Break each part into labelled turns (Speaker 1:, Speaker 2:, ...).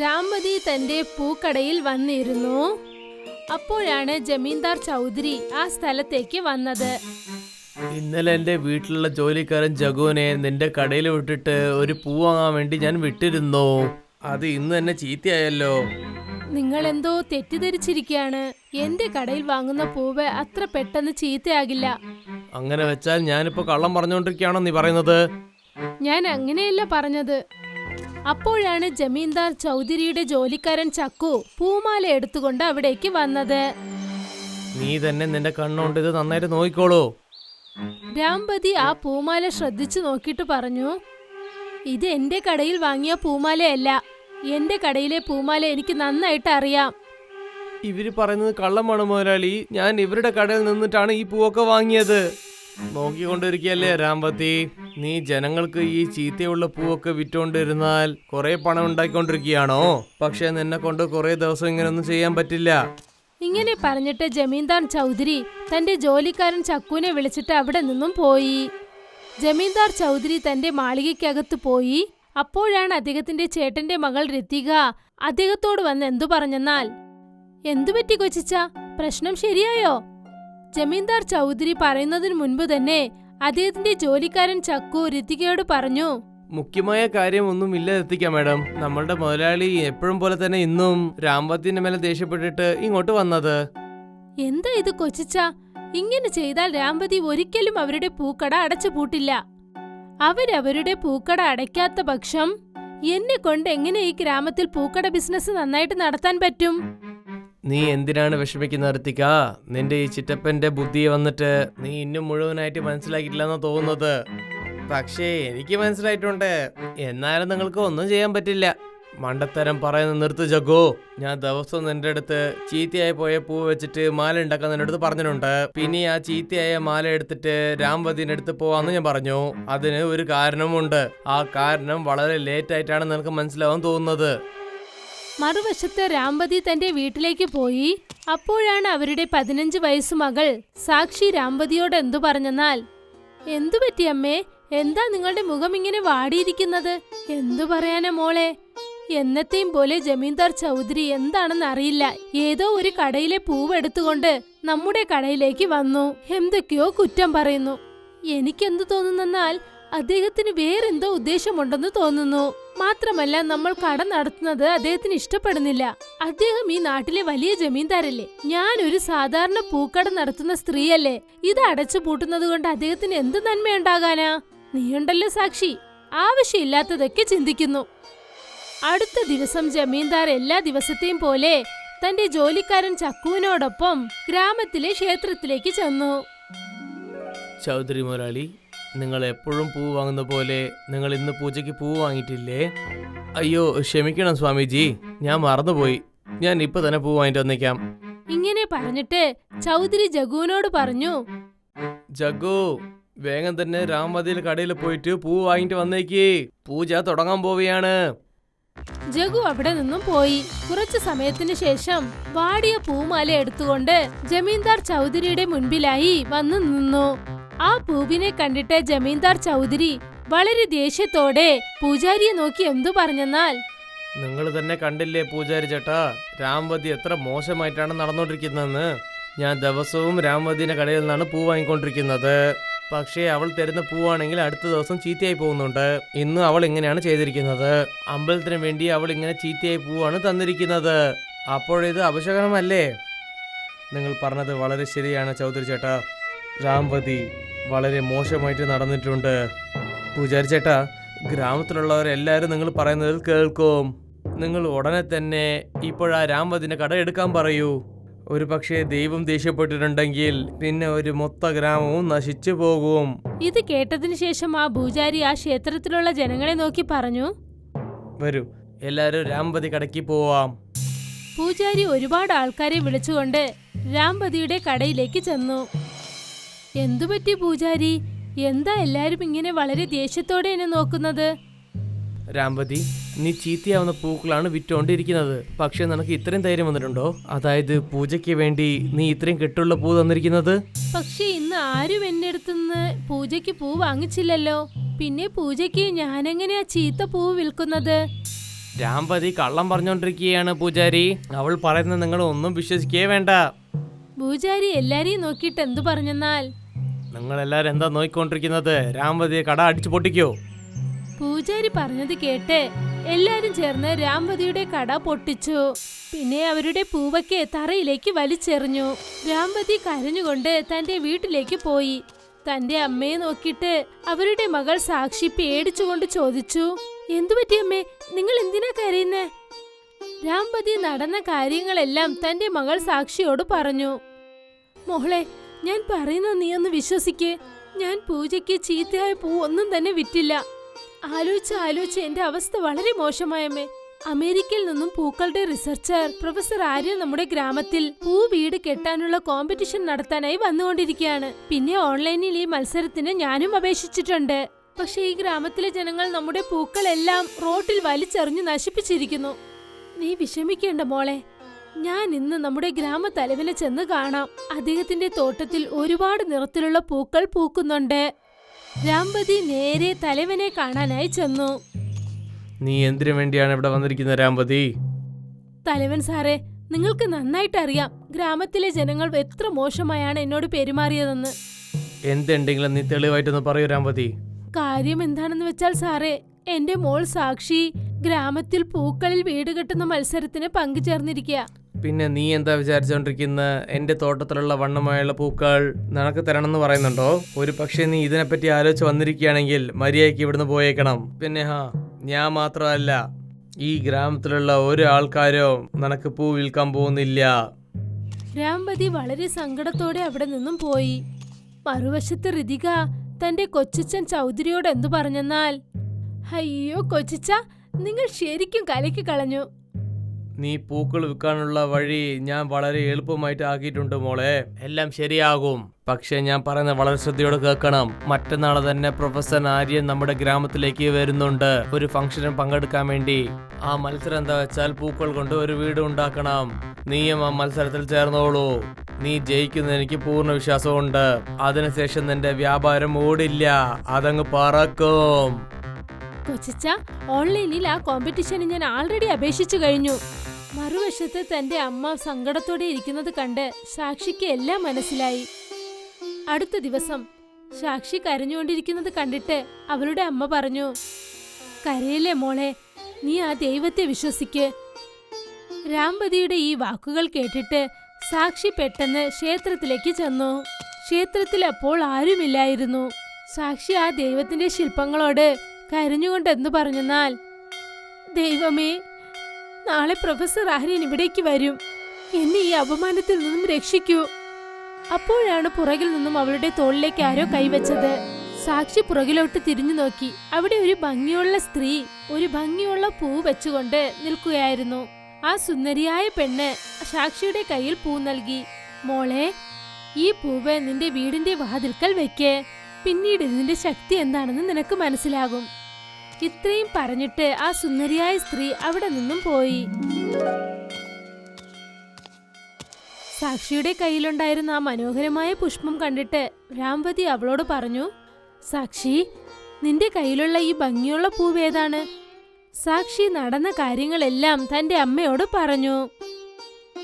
Speaker 1: രാമതി തന്റെ പൂക്കടയിൽ വന്നിരുന്നു. അപ്പോഴാണ് ജമീന്ദാർ ചൗധരി ആ സ്ഥലത്തേക്ക് വന്നത്.
Speaker 2: ഇന്നലെ എന്റെ വീട്ടിലുള്ള ജോലിക്കാരൻ ജഗുവിനെ നിന്റെ കടയിൽ വിട്ടിട്ട് ഒരു പൂ വാങ്ങാൻ വേണ്ടി ഞാൻ വിട്ടിരുന്നു. അത് ഇന്ന് തന്നെ ചീത്തയായല്ലോ.
Speaker 1: നിങ്ങൾ എന്തോ തെറ്റിദ്ധരിച്ചിരിക്കുകയാണ്. എന്റെ കടയിൽ വാങ്ങുന്ന പൂവ് അത്ര പെട്ടെന്ന് ചീത്തയാകില്ല.
Speaker 2: അങ്ങനെ വെച്ചാൽ ഞാനിപ്പോ കള്ളം പറഞ്ഞുകൊണ്ടിരിക്കുകയാണോ നീ പറയുന്നത്?
Speaker 1: ഞാൻ അങ്ങനെയല്ല പറഞ്ഞത്. അപ്പോഴാണ് ജമീന്ദാർ ചൗധരിയുടെ ജോലിക്കാരൻ ചക്കു പൂമാല എടുത്തുകൊണ്ട് അവിടേക്ക് വന്നത്.
Speaker 2: നീ തന്നെ നിന്റെ കണ്ണുകൊണ്ട് ഇത് നന്നായിട്ട് നോക്കിക്കോളൂ.
Speaker 1: രാംപതി ആ പൂമാല ശ്രദ്ധിച്ചു നോക്കിയിട്ട് പറഞ്ഞു ഇത് എന്റെ കടയിൽ വാങ്ങിയ പൂമാലയല്ല. എന്റെ കടയിലെ പൂമാല എനിക്ക് നന്നായിട്ട് അറിയാം.
Speaker 2: ഇവർ പറയുന്നത് കള്ളമാണ് മുതലാളി. ഞാൻ ഇവരുടെ കടയിൽ നിന്നിട്ടാണ് ഈ പൂവൊക്കെ വാങ്ങിയത്. നോക്കിക്കൊണ്ടിരിക്കുകയല്ലേ രാമ്പത്തി നീ ജനങ്ങൾക്ക് ഈ ചീത്തയുള്ള പൂവൊക്കെ വിറ്റോണ്ടിരുന്നാൽ കുറെ പണം ഉണ്ടാക്കിക്കൊണ്ടിരിക്കുകയാണോ പക്ഷെ നിന്നെ കൊണ്ട് കുറെ ദിവസം ഇങ്ങനെയൊന്നും ചെയ്യാൻ പറ്റില്ല.
Speaker 1: ഇങ്ങനെ പറഞ്ഞിട്ട് ജമീന്ദാർ ചൗധരി തന്റെ ജോലിക്കാരൻ ചക്കുവിനെ വിളിച്ചിട്ട് അവിടെ നിന്നും പോയി. ജമീന്ദാർ ചൗധരി തന്റെ മാളികയ്ക്കകത്ത് പോയി. അപ്പോഴാണ് അദ്ദേഹത്തിന്റെ ചേട്ടന്റെ മകൾ രത്തിക അദ്ദേഹത്തോട് വന്ന് എന്തു പറഞ്ഞെന്നാൽ എന്തു പറ്റി കൊച്ചിച്ച? പ്രശ്നം ശരിയായോ? ജമീന്ദാർ ചൗധരി പറയുന്നതിന് മുൻപ് തന്നെ അദ്ദേഹത്തിന്റെ ജോലിക്കാരൻ ചക്കു ഋതികയോട് പറഞ്ഞു.
Speaker 2: മുഖ്യമായ കാര്യമൊന്നും ഇല്ല എത്തിക്കാം മാഡം. നമ്മളുടെ മുതലാളി എപ്പോഴും പോലെ തന്നെ ഇന്നും രാംപത്തിന്റെ മേലെ ദേഷ്യപ്പെട്ടിട്ട് ഇങ്ങോട്ട് വന്നത്.
Speaker 1: എന്താ ഇത് കൊച്ചിച്ച? ഇങ്ങനെ ചെയ്താൽ രാംപതി ഒരിക്കലും അവരുടെ പൂക്കട അടച്ചു പൂട്ടില്ല. അവരവരുടെ പൂക്കട അടയ്ക്കാത്ത പക്ഷം എന്നെ കൊണ്ട് എങ്ങനെ ഈ ഗ്രാമത്തിൽ പൂക്കട ബിസിനസ് നന്നായിട്ട് നടത്താൻ പറ്റും?
Speaker 2: നീ എന്തിനാണ് വിഷമിക്കുന്ന ഋത്തിക നിന്റെ ഈ ചിറ്റപ്പന്റെ ബുദ്ധി വന്നിട്ട് നീ ഇന്നും മുഴുവനായിട്ട് മനസ്സിലാക്കിയിട്ടില്ലെന്നാ തോന്നുന്നത്. പക്ഷേ എനിക്ക് മനസ്സിലായിട്ടുണ്ട്. എന്നാലും നിങ്ങൾക്ക് ഒന്നും ചെയ്യാൻ പറ്റില്ല. മണ്ടത്തരം പറയുന്ന നിർത്ത് ജഗോ ഞാൻ ദിവസം നിന്റെ അടുത്ത് ചീത്തയായി പോയ പൂ വെച്ചിട്ട് മാല ഉണ്ടാക്കാൻ നിന്റെ അടുത്ത് പറഞ്ഞിട്ടുണ്ട്. പിന്നെ ആ ചീത്തയായ മാല എടുത്തിട്ട് രാംവതിന്റെ അടുത്ത് പോവാന്ന് ഞാൻ പറഞ്ഞു. അതിന് ഒരു കാരണമുണ്ട് ആ കാരണം വളരെ ലേറ്റ് ആയിട്ടാണ് നിനക്ക് മനസ്സിലാവാൻ തോന്നുന്നത്.
Speaker 1: മറുവശത്ത് രാംപതി തന്റെ വീട്ടിലേക്ക് പോയി. അപ്പോഴാണ് അവരുടെ പതിനഞ്ച് വയസ്സു മകൾ സാക്ഷി രാംപതിയോട് എന്തു പറഞ്ഞെന്നാൽ എന്തു പറ്റി അമ്മേ? എന്താ നിങ്ങളുടെ മുഖം ഇങ്ങനെ വാടിയിരിക്കുന്നത്? എന്തു പറയാനാ മോളെ? എന്നത്തെയും പോലെ ജമീന്ദാർ ചൗധരി എന്താണെന്ന് അറിയില്ല. ഏതോ ഒരു കടയിലെ പൂവെടുത്തുകൊണ്ട് നമ്മുടെ കടയിലേക്ക് വന്നു. എന്തൊക്കെയോ കുറ്റം പറയുന്നു. എനിക്കെന്തു തോന്നുന്നെന്നാൽ അദ്ദേഹത്തിന് വേറെന്തോ ഉദ്ദേശമുണ്ടെന്ന് തോന്നുന്നു. മാത്രമല്ല നമ്മൾ കട നടത്തുന്നത് അദ്ദേഹത്തിന് ഇഷ്ടപ്പെടുന്നില്ല. അദ്ദേഹം ഈ നാട്ടിലെ വലിയ ജമീന്ദാരല്ലേ? ഞാൻ ഒരു സാധാരണ പൂക്കട നടത്തുന്ന സ്ത്രീയല്ലേ? ഇത് അടച്ചു പൂട്ടുന്നത് കൊണ്ട് അദ്ദേഹത്തിന് എന്ത് നന്മയുണ്ടാകാനാ? നീയുണ്ടല്ലോ സാക്ഷി. ആവശ്യമില്ലാത്തതൊക്കെ ചിന്തിക്കുന്നു. അടുത്ത ദിവസം ജമീന്ദാർ എല്ലാ ദിവസത്തെയും പോലെ തന്റെ ജോലിക്കാരൻ ചക്കുവിനോടൊപ്പം ഗ്രാമത്തിലെ ക്ഷേത്രത്തിലേക്ക് ചെന്നു.
Speaker 2: ചൗധരി മുരാളി നിങ്ങൾ എപ്പോഴും പൂ വാങ്ങുന്ന പോലെ നിങ്ങൾ ഇന്ന് പൂജയ്ക്ക് പൂ വാങ്ങിയിട്ടില്ലേ? അയ്യോ ക്ഷമിക്കണം സ്വാമിജി ഞാൻ മറന്നുപോയി. ഞാൻ ഇപ്പൊ തന്നെ പൂ വാങ്ങിട്ട് വന്നേക്കാം.
Speaker 1: ഇങ്ങനെ പറഞ്ഞിട്ട് ചൗധരി ജഗുവിനോട് പറഞ്ഞു.
Speaker 2: ജഗു വേഗം തന്നെ രാമതിയിൽ കടയിൽ പോയിട്ട് പൂ വാങ്ങിട്ട് വന്നേക്ക്. പൂജ തുടങ്ങാൻ പോവുകയാണ്.
Speaker 1: ജഗു അവിടെ നിന്നും പോയി. കുറച്ചു സമയത്തിന് ശേഷം വാടിയ പൂമാല എടുത്തുകൊണ്ട് ജമീന്ദാർ ചൗധരിയുടെ മുൻപിലായി വന്നു നിന്നു. ആ പൂവിനെ കണ്ടിട്ട് ജമീന്ദാർ ചൗധരി വളരെ ദേഷ്യത്തോടെ പൂജാരിയെ നോക്കി എന്തു പറഞ്ഞെന്നാൽ?
Speaker 2: നിങ്ങൾ തന്നെ കണ്ടില്ലേ പൂജാരി ചേട്ടാ രാംവതി എത്ര മോശമായിട്ടാണ് നടന്നുകൊണ്ടിരിക്കുന്നതെന്ന് ഞാൻ ദിവസവും രാംവതിന്റെ കടയിൽ നിന്നാണ് പൂ വാങ്ങിക്കൊണ്ടിരിക്കുന്നത്. പക്ഷേ അവൾ തരുന്ന പൂവാണെങ്കിൽ അടുത്ത ദിവസം ചീത്തയായി പോകുന്നുണ്ട്. ഇന്ന് അവൾ ഇങ്ങനെയാണ് ചെയ്തിരിക്കുന്നത്. അമ്പലത്തിന് വേണ്ടി അവൾ ഇങ്ങനെ ചീത്തയായി പൂവാണ് തന്നിരിക്കുന്നത്. അപ്പോഴിത് അപശകനമല്ലേ? നിങ്ങൾ പറഞ്ഞത് വളരെ ശരിയാണ് ചൗധരി ചേട്ടാ. രാംവതി വളരെ മോശമായിട്ട് നടന്നിട്ടുണ്ട്. പൂജാരി ചേട്ടാ ഗ്രാമത്തിലുള്ളവരെല്ലാവരും നിങ്ങൾ പറയുന്നത് കേൾക്കും. നിങ്ങൾ ഉടനെ തന്നെ ഇപ്പോഴാ രാംവതിന്റെ കട എടുക്കാൻ പറയൂ. ഒരു പക്ഷേ ദൈവം ദേഷ്യപ്പെട്ടിട്ടുണ്ടെങ്കിൽ പിന്നെ ഒരു മൊത്ത ഗ്രാമവും നശിച്ചു പോകും.
Speaker 1: ഇത് കേട്ടതിന് ശേഷം ആ പൂജാരി ആ ക്ഷേത്രത്തിലുള്ള ജനങ്ങളെ നോക്കി പറഞ്ഞു.
Speaker 2: വരൂ എല്ലാരും രാംപതി കടയ്ക്ക് പോവാം.
Speaker 1: പൂജാരി ഒരുപാട് ആൾക്കാരെ വിളിച്ചുകൊണ്ട് രാംപതിയുടെ കടയിലേക്ക് ചെന്നു. എന്തുപറ്റി പൂജാരി? എന്താ എല്ലാരും ഇങ്ങനെ വളരെ ദേഷ്യത്തോടെ എന്നെ നോക്കുന്നത്?
Speaker 2: രാംപതി നീ ചീത്തയാവുന്ന പൂക്കളാണ് വിറ്റോണ്ടിരിക്കുന്നത്. പക്ഷെ നിനക്ക് ഇത്രയും ധൈര്യം വന്നിട്ടുണ്ടോ? അതായത് പൂജയ്ക്ക് വേണ്ടി നീ ഇത്രയും കെട്ടുള്ള പൂ തന്നിരിക്കുന്നത്?
Speaker 1: പക്ഷെ ഇന്ന് ആരും എന്റെ അടുത്തുനിന്ന് പൂജയ്ക്ക് പൂ വാങ്ങിച്ചില്ലല്ലോ. പിന്നെ പൂജയ്ക്ക് ഞാനെങ്ങനെയാ ചീത്ത പൂ വിൽക്കുന്നത്?
Speaker 2: രാംപതി കള്ളം പറഞ്ഞോണ്ടിരിക്കുകയാണ് പൂജാരി. അവൾ പറയുന്നത് നിങ്ങൾ ഒന്നും വിശ്വസിക്കേ വേണ്ട.
Speaker 1: പൂജാരി എല്ലാരെയും നോക്കിയിട്ട് എന്തു പറഞ്ഞെന്നാൽ?
Speaker 2: നിങ്ങൾ എല്ലാരും എന്താ നോക്കിക്കൊണ്ടിരിക്കുന്നത് രാമവതിയെ കട അടിച്ചു പൊട്ടിക്കോ?
Speaker 1: പൂജാരി പറഞ്ഞത് കേട്ട് എല്ലാരും ചേർന്ന് രാംവതിയുടെ കട പൊട്ടിച്ചു. പിന്നെ അവരുടെ പൂവയ്ക്ക് തറയിലേക്ക് വലിച്ചെറിഞ്ഞു. രാംവതി കരഞ്ഞുകൊണ്ട് തന്റെ വീട്ടിലേക്ക് പോയി. തന്റെ അമ്മയെ നോക്കിയിട്ട് അവരുടെ മകൾ സാക്ഷി പേടിച്ചുകൊണ്ട് ചോദിച്ചു എന്തുപറ്റി അമ്മേ? നിങ്ങൾ എന്തിനാ കരയുന്നേ? രാംവതി നടന്ന കാര്യങ്ങളെല്ലാം തന്റെ മകൾ സാക്ഷിയോട് പറഞ്ഞു. മോളെ ഞാൻ പറയുന്ന നീ ഒന്ന് വിശ്വസിക്ക്. ഞാൻ പൂജയ്ക്ക് ചീത്തയായ പൂ ഒന്നും തന്നെ വിറ്റില്ല. ആലോചിച്ച് ആലോചിച്ച് എന്റെ അവസ്ഥ വളരെ മോശമായമ്മേ അമേരിക്കയിൽ നിന്നും പൂക്കളുടെ റിസർച്ചർ പ്രൊഫസർ ആര്യ നമ്മുടെ ഗ്രാമത്തിൽ പൂ വീട് കെട്ടാനുള്ള കോമ്പറ്റീഷൻ നടത്താനായി വന്നുകൊണ്ടിരിക്കുകയാണ്. പിന്നെ ഓൺലൈനിൽ ഈ മത്സരത്തിന് ഞാനും അപേക്ഷിച്ചിട്ടുണ്ട്. പക്ഷെ ഈ ഗ്രാമത്തിലെ ജനങ്ങൾ നമ്മുടെ പൂക്കളെല്ലാം റോട്ടിൽ വലിച്ചെറിഞ്ഞു നശിപ്പിച്ചിരിക്കുന്നു. നീ വിഷമിക്കേണ്ട മോളെ. ഞാൻ ഇന്ന് നമ്മുടെ ഗ്രാമത്തലവിനെ ചെന്ന് കാണാം. അദ്ദേഹത്തിന്റെ തോട്ടത്തിൽ ഒരുപാട് നിറത്തിലുള്ള പൂക്കൾ പൂക്കുന്നുണ്ട്. രാംപതി നേരെ തലവനെ കാണാനായി ചെന്നു.
Speaker 2: നീ എന്തിനു വേണ്ടിയാണ് ഇവിടെ വന്നിരിക്കുന്നത് രാംപതി
Speaker 1: തലവൻ സാറേ നിങ്ങൾക്ക് നന്നായിട്ട് അറിയാം. ഗ്രാമത്തിലെ ജനങ്ങൾ എത്ര മോശമായാണ് എന്നോട് പെരുമാറിയതെന്ന്.
Speaker 2: എന്തുണ്ടെങ്കിലും നീ തെളിവായിട്ടൊന്ന് പറയൂ രാംപതി
Speaker 1: കാര്യം എന്താണെന്ന് വെച്ചാൽ സാറേ എന്റെ മോൾ സാക്ഷി ഗ്രാമത്തിൽ പൂക്കളിൽ വീട് കെട്ടുന്ന മത്സരത്തിന് പങ്കുചേർന്നിരിക്കുക.
Speaker 2: പിന്നെ നീ എന്താ വിചാരിച്ചോണ്ടിരിക്കുന്ന? എന്റെ തോട്ടത്തിലുള്ള വണ്ണമായുള്ള പൂക്കൾ നിനക്ക് എന്ന് പറയുന്നുണ്ടോ? ഒരു പക്ഷേ നീ ഇതിനെപ്പറ്റി ആലോചിച്ച് വന്നിരിക്കുകയാണെങ്കിൽ മര്യാദയ്ക്ക് ഇവിടുന്ന് പോയേക്കണം. പിന്നെ ഹാ ഞാൻ മാത്രമല്ല ഈ ഗ്രാമത്തിലുള്ള ഒരു ആൾക്കാരോ നിനക്ക് പൂ വിൽക്കാൻ പോകുന്നില്ല.
Speaker 1: രാംപതി വളരെ സങ്കടത്തോടെ അവിടെ നിന്നും പോയി. മറുവശത്ത് ഋതിക തന്റെ കൊച്ചിച്ചൻ ചൗധരിയോട് എന്തു പറഞ്ഞെന്നാൽ അയ്യോ കൊച്ചിച്ച നിങ്ങൾ ശരിക്കും കലക്കി കളഞ്ഞു.
Speaker 2: നീ പൂക്കൾ വിൽക്കാനുള്ള വഴി ഞാൻ വളരെ എളുപ്പമായിട്ട് ആക്കിയിട്ടുണ്ട് മോളെ. എല്ലാം ശരിയാകും. പക്ഷേ ഞാൻ പറയുന്നത് വളരെ ശ്രദ്ധയോടെ കേൾക്കണം. മറ്റന്നാൾ തന്നെ പ്രൊഫസർ ആര്യൻ നമ്മുടെ ഗ്രാമത്തിലേക്ക് വരുന്നുണ്ട്. ഒരു ഫംഗ്ഷനിൽ പങ്കെടുക്കാൻ വേണ്ടി. ആ മത്സരം എന്താ വെച്ചാൽ പൂക്കൾ കൊണ്ട് ഒരു വീട് ഉണ്ടാക്കണം. നീയും ആ മത്സരത്തിൽ ചേർന്നോളൂ. നീ ജയിക്കുന്ന എനിക്ക് പൂർണ വിശ്വാസമുണ്ട്. അതിനുശേഷം നിന്റെ വ്യാപാരം ഓടില്ല. അതങ്ങ് പറക്കും.
Speaker 1: ഓൺലൈനിൽ ആ കോമ്പറ്റീഷന് ഞാൻ ആൾറെഡി അപേക്ഷിച്ചു കഴിഞ്ഞു. മറുവശത്ത് തന്റെ അമ്മ സങ്കടത്തോടെ ഇരിക്കുന്നത് കണ്ട് സാക്ഷിക്ക് എല്ലാം മനസ്സിലായി. അടുത്ത ദിവസം സാക്ഷി കരഞ്ഞുകൊണ്ടിരിക്കുന്നത് കണ്ടിട്ട് അവളുടെ അമ്മ പറഞ്ഞു കരയിലെ മോളെ നീ ആ ദൈവത്തെ വിശ്വസിക്ക്. രാംപതിയുടെ ഈ വാക്കുകൾ കേട്ടിട്ട് സാക്ഷി പെട്ടെന്ന് ക്ഷേത്രത്തിലേക്ക് ചെന്നു. ക്ഷേത്രത്തിൽ അപ്പോൾ ആരുമില്ലായിരുന്നു. സാക്ഷി ആ ദൈവത്തിന്റെ ശില്പങ്ങളോട് കരഞ്ഞുകൊണ്ട് പറഞ്ഞാൽ പറഞ്ഞെന്നാൽ ദൈവമേ നാളെ പ്രൊഫസർ ആര്യൻ ഇവിടേക്ക് വരും. എന്നെ ഈ അപമാനത്തിൽ നിന്നും രക്ഷിക്കൂ. അപ്പോഴാണ് പുറകിൽ നിന്നും അവളുടെ തോളിലേക്ക് ആരോ കൈവച്ചത്. സാക്ഷി പുറകിലോട്ട് തിരിഞ്ഞു നോക്കി. അവിടെ ഒരു ഭംഗിയുള്ള സ്ത്രീ ഒരു ഭംഗിയുള്ള പൂ വെച്ചുകൊണ്ട് നിൽക്കുകയായിരുന്നു. ആ സുന്ദരിയായ പെണ്ണ് സാക്ഷിയുടെ കയ്യിൽ പൂ നൽകി. മോളെ ഈ പൂവ് നിന്റെ വീടിന്റെ വാതിൽക്കൽ വെക്ക്. പിന്നീട് ഇതിന്റെ ശക്തി എന്താണെന്ന് നിനക്ക് മനസ്സിലാകും. ഇത്രയും പറഞ്ഞിട്ട് ആ സുന്ദരിയായ സ്ത്രീ അവിടെ നിന്നും പോയി. സാക്ഷിയുടെ കയ്യിലുണ്ടായിരുന്ന ആ മനോഹരമായ പുഷ്പം കണ്ടിട്ട് രാംവതി അവളോട് പറഞ്ഞു സാക്ഷി നിന്റെ കയ്യിലുള്ള ഈ ഭംഗിയുള്ള പൂവേതാണ് സാക്ഷി നടന്ന കാര്യങ്ങളെല്ലാം തന്റെ അമ്മയോട് പറഞ്ഞു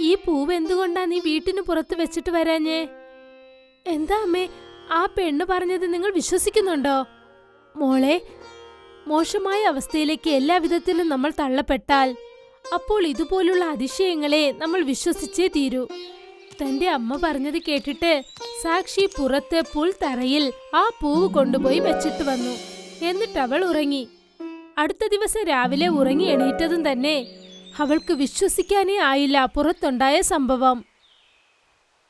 Speaker 1: ഈ പൂവ് എന്തുകൊണ്ടാ നീ വീട്ടിന് പുറത്ത് വെച്ചിട്ട് വരാഞ്ഞേ? എന്താ അമ്മേ ആ പെണ്ണ് പറഞ്ഞത് നിങ്ങൾ വിശ്വസിക്കുന്നുണ്ടോ? മോളെ മോശമായ അവസ്ഥയിലേക്ക് എല്ലാവിധത്തിലും നമ്മൾ തള്ളപ്പെട്ടാൽ അപ്പോൾ ഇതുപോലുള്ള അതിശയങ്ങളെ നമ്മൾ വിശ്വസിച്ചേ തീരൂ. തന്റെ അമ്മ പറഞ്ഞത് കേട്ടിട്ട് സാക്ഷി പുറത്ത് പുൽത്തറയിൽ ആ പൂവ് കൊണ്ടുപോയി വെച്ചിട്ട് വന്നു. എന്നിട്ട് അവൾ ഉറങ്ങി. അടുത്ത ദിവസം രാവിലെ ഉറങ്ങി എണീറ്റതും തന്നെ അവൾക്ക് വിശ്വസിക്കാനേ ആയില്ല പുറത്തുണ്ടായ സംഭവം.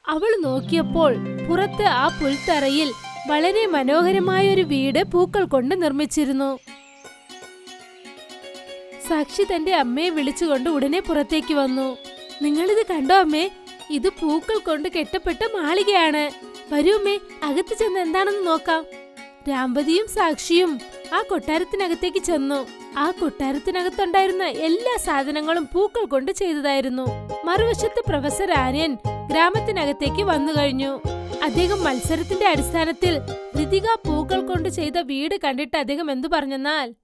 Speaker 1: അവൾ നോക്കിയപ്പോൾ പുറത്ത് ആ പുൽത്തറയിൽ വളരെ മനോഹരമായ ഒരു വീട് പൂക്കൾ കൊണ്ട് നിർമ്മിച്ചിരുന്നു. സാക്ഷി തന്റെ അമ്മയെ വിളിച്ചുകൊണ്ട് ഉടനെ പുറത്തേക്ക് വന്നു. നിങ്ങളിത് കണ്ടോ അമ്മേ? ഇത് പൂക്കൾ കൊണ്ട് കെട്ടപ്പെട്ട മാളികയാണ്. വരൂ അമ്മേ അകത്ത് ചെന്ന് എന്താണെന്ന് നോക്കാം. രാമ്പതിയും സാക്ഷിയും ആ കൊട്ടാരത്തിനകത്തേക്ക് ചെന്നു. ആ കൊട്ടാരത്തിനകത്തുണ്ടായിരുന്ന എല്ലാ സാധനങ്ങളും പൂക്കൾ കൊണ്ട് ചെയ്തതായിരുന്നു. മറുവശത്ത് പ്രൊഫസർ ആര്യൻ ഗ്രാമത്തിനകത്തേക്ക് വന്നു കഴിഞ്ഞു. അദ്ദേഹം മത്സരത്തിന്റെ അടിസ്ഥാനത്തിൽ ഋതിക പൂക്കൾ കൊണ്ട് ചെയ്ത വീട് കണ്ടിട്ട് അദ്ദേഹം എന്തു പറഞ്ഞെന്നാൽ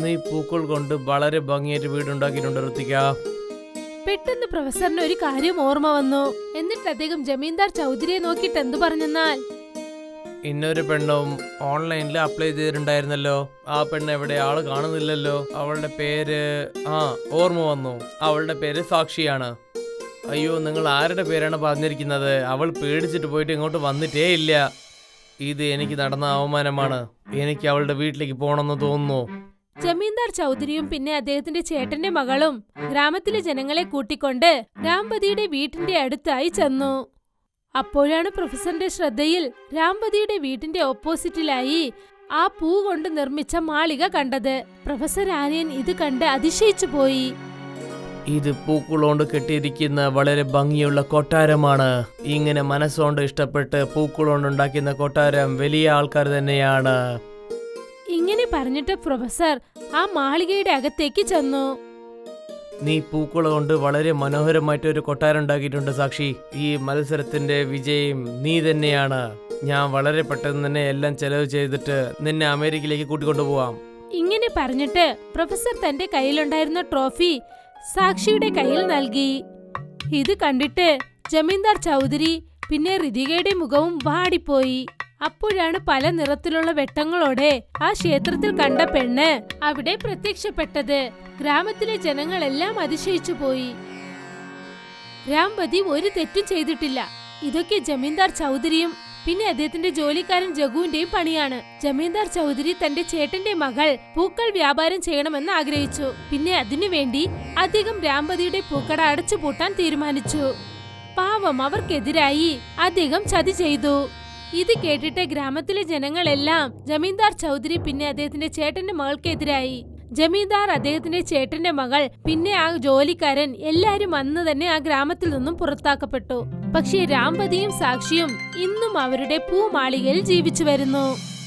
Speaker 2: നീ പൂക്കൾ കൊണ്ട് വളരെ ഭംഗിയായിട്ട് വീടുണ്ടാക്കിയിട്ടുണ്ട് ഋത്തിക.
Speaker 1: പെട്ടെന്ന് പ്രൊഫസറിന് ഒരു കാര്യം ഓർമ്മ വന്നു. എന്നിട്ട് അദ്ദേഹം ജമീന്ദാർ ചൗധരിയെ നോക്കിയിട്ട് എന്തു പറഞ്ഞെന്നാൽ?
Speaker 2: ഇന്നൊരു പെണ്ണും ഓൺലൈനിൽ അപ്ലൈ ചെയ്തിട്ടുണ്ടായിരുന്നല്ലോ. ആ പെണ്ണ് എവിടെ ആൾ കാണുന്നില്ലല്ലോ. അവളുടെ പേര് ആ ഓർമ്മ വന്നു. അവളുടെ പേര് സാക്ഷിയാണ്. അയ്യോ നിങ്ങൾ ആരുടെ പേരാണ് പറഞ്ഞിരിക്കുന്നത്? അവൾ പേടിച്ചിട്ട് പോയിട്ട് ഇങ്ങോട്ട് വന്നിട്ടേ ഇല്ല. ഇത് എനിക്ക് നടന്ന അവമാനമാണ്. എനിക്ക് അവളുടെ വീട്ടിലേക്ക് പോകണമെന്ന് തോന്നുന്നു.
Speaker 1: ജമീന്ദാർ ചൗധരിയും പിന്നെ അദ്ദേഹത്തിന്റെ ചേട്ടന്റെ മകളും ഗ്രാമത്തിലെ ജനങ്ങളെ കൂട്ടിക്കൊണ്ട് രാംപതിയുടെ വീട്ടിന്റെ അടുത്തായി ചെന്നു. അപ്പോഴാണ് പ്രൊഫസറിന്റെ ശ്രദ്ധയിൽ രാംപതിയുടെ വീട്ടിന്റെ ഓപ്പോസിറ്റിലായി ആ പൂ കൊണ്ട് നിർമ്മിച്ച മാളിക കണ്ടത്. പ്രൊഫസർ ആര്യൻ ഇത് കണ്ട് അതിശയിച്ചു പോയി.
Speaker 2: ഇത് പൂക്കളോണ്ട് കെട്ടിയിരിക്കുന്ന വളരെ ഭംഗിയുള്ള കൊട്ടാരമാണ്. ഇങ്ങനെ മനസ്സോണ്ട് ഇഷ്ടപ്പെട്ട് പൂക്കളോണ്ട് ഉണ്ടാക്കുന്ന കൊട്ടാരം വലിയ ആൾക്കാർ തന്നെയാണ്.
Speaker 1: ഇങ്ങനെ പറഞ്ഞിട്ട് പ്രൊഫസർ ആ മാളികയുടെ അകത്തേക്ക് ചെന്നു.
Speaker 2: നീ പൂക്കൾ കൊണ്ട് വളരെ മനോഹരമായിട്ട് ഒരു കൊട്ടാരം ഉണ്ടാക്കിയിട്ടുണ്ട് സാക്ഷി. ഈ മത്സരത്തിന്റെ വിജയം നീ തന്നെയാണ്. ഞാൻ വളരെ പെട്ടെന്ന് തന്നെ എല്ലാം ചെലവ് ചെയ്തിട്ട് നിന്നെ അമേരിക്കയിലേക്ക് കൂട്ടിക്കൊണ്ടുപോവാം
Speaker 1: ഇങ്ങനെ പറഞ്ഞിട്ട് പ്രൊഫസർ തന്റെ കയ്യിലുണ്ടായിരുന്ന ട്രോഫി സാക്ഷിയുടെ കയ്യിൽ നൽകി. ഇത് കണ്ടിട്ട് ജമീന്ദാർ ചൗധരി പിന്നെ ഋതികയുടെ മുഖവും വാടിപ്പോയി. അപ്പോഴാണ് പല നിറത്തിലുള്ള വെട്ടങ്ങളോടെ ആ ക്ഷേത്രത്തിൽ കണ്ട പെണ്ണ് അവിടെ പ്രത്യക്ഷപ്പെട്ടത്. ഗ്രാമത്തിലെ ജനങ്ങളെല്ലാം അതിശയിച്ചു പോയി. രാംപതി ഒരു തെറ്റും ചെയ്തിട്ടില്ല. ഇതൊക്കെ ജമീന്ദാർ ചൗധരിയും പിന്നെ അദ്ദേഹത്തിന്റെ ജോലിക്കാരൻ ജഗുവിന്റെയും പണിയാണ്. ജമീന്ദാർ ചൗധരി തന്റെ ചേട്ടന്റെ മകൾ പൂക്കൾ വ്യാപാരം ചെയ്യണമെന്ന് ആഗ്രഹിച്ചു. പിന്നെ അതിനുവേണ്ടി അധികം രാംപതിയുടെ പൂക്കട അടച്ചുപൂട്ടാൻ തീരുമാനിച്ചു. പാവം അവർക്കെതിരായി അദ്ദേഹം ചതി ചെയ്തു. ഇത് കേട്ടിട്ട് ഗ്രാമത്തിലെ ജനങ്ങളെല്ലാം ജമീന്ദാർ ചൗധരി പിന്നെ അദ്ദേഹത്തിന്റെ ചേട്ടന്റെ മകൾക്കെതിരായി. ജമീന്ദാർ അദ്ദേഹത്തിന്റെ ചേട്ടന്റെ മകൾ പിന്നെ ആ ജോലിക്കാരൻ എല്ലാരും അന്ന് തന്നെ ആ ഗ്രാമത്തിൽ നിന്നും പുറത്താക്കപ്പെട്ടു. പക്ഷേ രാംപതിയും സാക്ഷിയും ഇന്നും അവരുടെ പൂമാളികയിൽ ജീവിച്ചു വരുന്നു.